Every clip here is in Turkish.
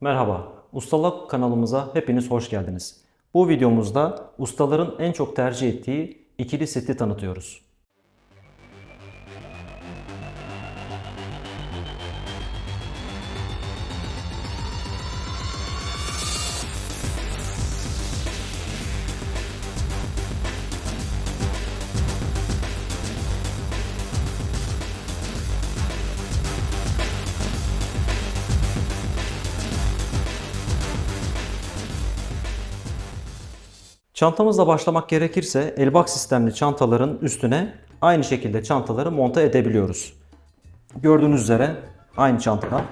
Merhaba, Ustalık kanalımıza hepiniz hoş geldiniz. Bu videomuzda ustaların en çok tercih ettiği ikili seti tanıtıyoruz. Çantamızla başlamak gerekirse elbak sistemli çantaların üstüne aynı şekilde çantaları monte edebiliyoruz. Gördüğünüz üzere aynı çantada.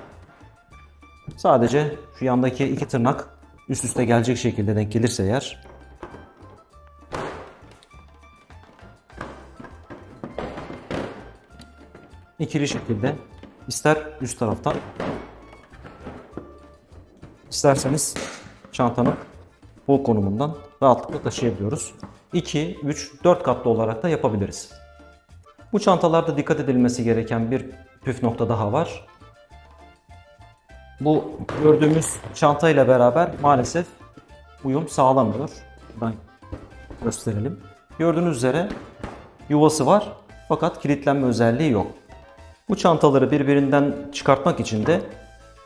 Sadece şu yandaki iki tırnak üst üste gelecek şekilde denk gelirse eğer ikili şekilde ister üst taraftan isterseniz çantanın bu konumundan rahatlıkla taşıyabiliyoruz. 2, 3, 4 katlı olarak da yapabiliriz. Bu çantalarda dikkat edilmesi gereken bir püf nokta daha var. Bu gördüğümüz çanta ile beraber maalesef uyum sağlamıyor. Buradan gösterelim. Gördüğünüz üzere yuvası var fakat kilitlenme özelliği yok. Bu çantaları birbirinden çıkartmak için de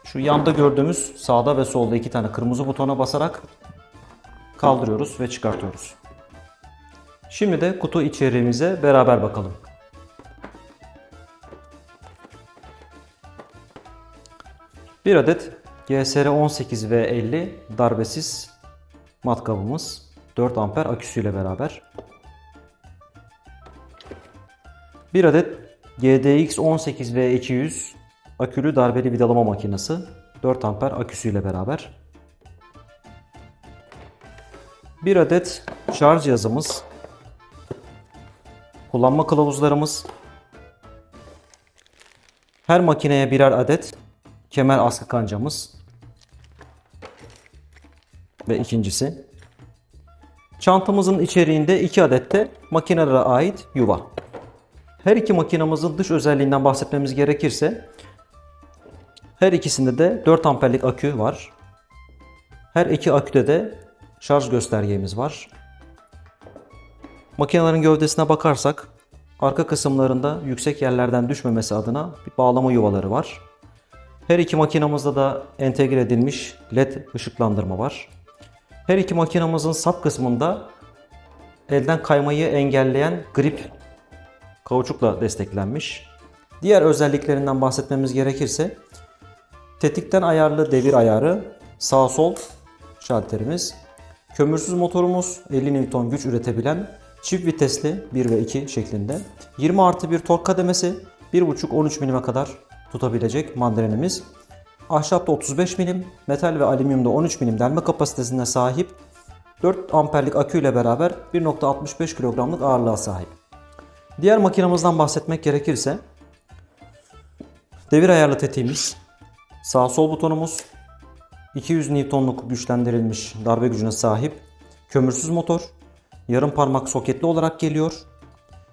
şu yanda gördüğümüz sağda ve solda iki tane kırmızı butona basarak kaldırıyoruz ve çıkartıyoruz. Şimdi de kutu içeriğimize beraber bakalım. Bir adet GSR 18 v 50 darbesiz matkabımız 4 amper aküsüyle beraber. Bir adet GDX 18 v 200 akülü darbeli vidalama makinesi 4 amper aküsüyle beraber. Bir adet şarj cihazımız, kullanma kılavuzlarımız, her makineye birer adet kemer askı kancamız ve ikincisi çantamızın içeriğinde iki adet de makinelere ait yuva. Her iki makinamızın dış özelliğinden bahsetmemiz gerekirse her ikisinde de 4 amperlik akü var. Her iki aküde de şarj göstergemiz var. Makinelerin gövdesine bakarsak arka kısımlarında yüksek yerlerden düşmemesi adına bir bağlama yuvaları var. Her iki makinamızda da entegre edilmiş led ışıklandırma var. Her iki makinamızın sap kısmında elden kaymayı engelleyen grip kauçukla desteklenmiş. Diğer özelliklerinden bahsetmemiz gerekirse tetikten ayarlı devir ayarı, sağ sol şalterimiz, kömürsüz motorumuz 50 Newton güç üretebilen çift vitesli 1 ve 2 şeklinde 20 artı 1 tork kademesi 1.5-13 mm kadar tutabilecek mandarinimiz. Ahşapta 35 mm, metal ve alüminyumda 13 mm delme kapasitesine sahip 4 amperlik akü ile beraber 1.65 kilogramlık ağırlığa sahip. Diğer makinamızdan bahsetmek gerekirse devir ayarlı tetiğimiz, sağ sol butonumuz, 200 Newton'luk güçlendirilmiş darbe gücüne sahip kömürsüz motor, yarım parmak soketli olarak geliyor.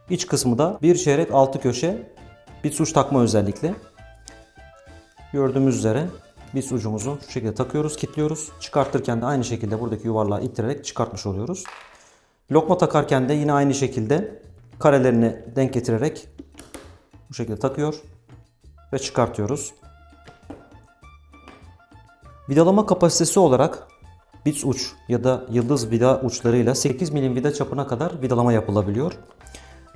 İç kısmı da bir çeyrek altı köşe bit uç takma özellikle. Gördüğümüz üzere bit ucumuzu şu şekilde takıyoruz, kilitliyoruz. Çıkartırken de aynı şekilde buradaki yuvarlağı ittirerek çıkartmış oluyoruz. Lokma takarken de yine aynı şekilde karelerini denk getirerek bu şekilde takıyor ve çıkartıyoruz. Vidalama kapasitesi olarak bits uç ya da yıldız vida uçlarıyla 8 milim vida çapına kadar vidalama yapılabiliyor.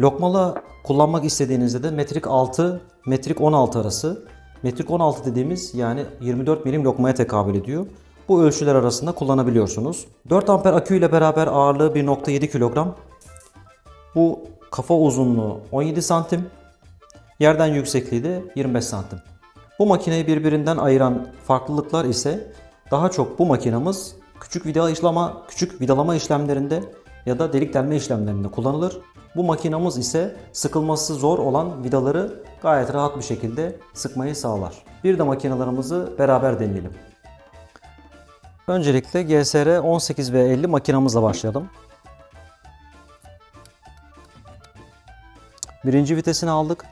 Lokmalı kullanmak istediğinizde de metrik 6, metrik 16 arası. Metrik 16 dediğimiz yani 24 milim lokmaya tekabül ediyor. Bu ölçüler arasında kullanabiliyorsunuz. 4 amper akü ile beraber ağırlığı 1.7 kilogram. Bu kafa uzunluğu 17 santim. Yerden yüksekliği de 25 santim. Bu makineyi birbirinden ayıran farklılıklar ise daha çok bu makinamız küçük vida işlama, küçük vidalama işlemlerinde ya da delik delme işlemlerinde kullanılır. Bu makinamız ise sıkılması zor olan vidaları gayet rahat bir şekilde sıkmayı sağlar. Bir de makinalarımızı beraber deneyelim. Öncelikle GSR 18 ve 50 makinamızla başlayalım. Birinci vitesini aldık.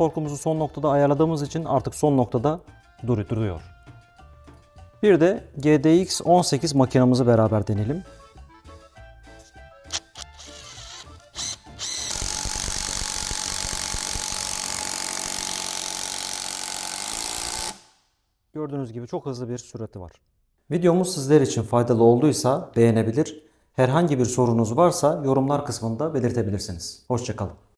Torkumuzu son noktada ayarladığımız için artık son noktada dur- duruyor. Bir de GDX 18 makinamızı beraber deneyelim. Gördüğünüz gibi çok hızlı bir sürati var. Videomuz sizler için faydalı olduysa beğenebilir. Herhangi bir sorunuz varsa yorumlar kısmında belirtebilirsiniz. Hoşçakalın.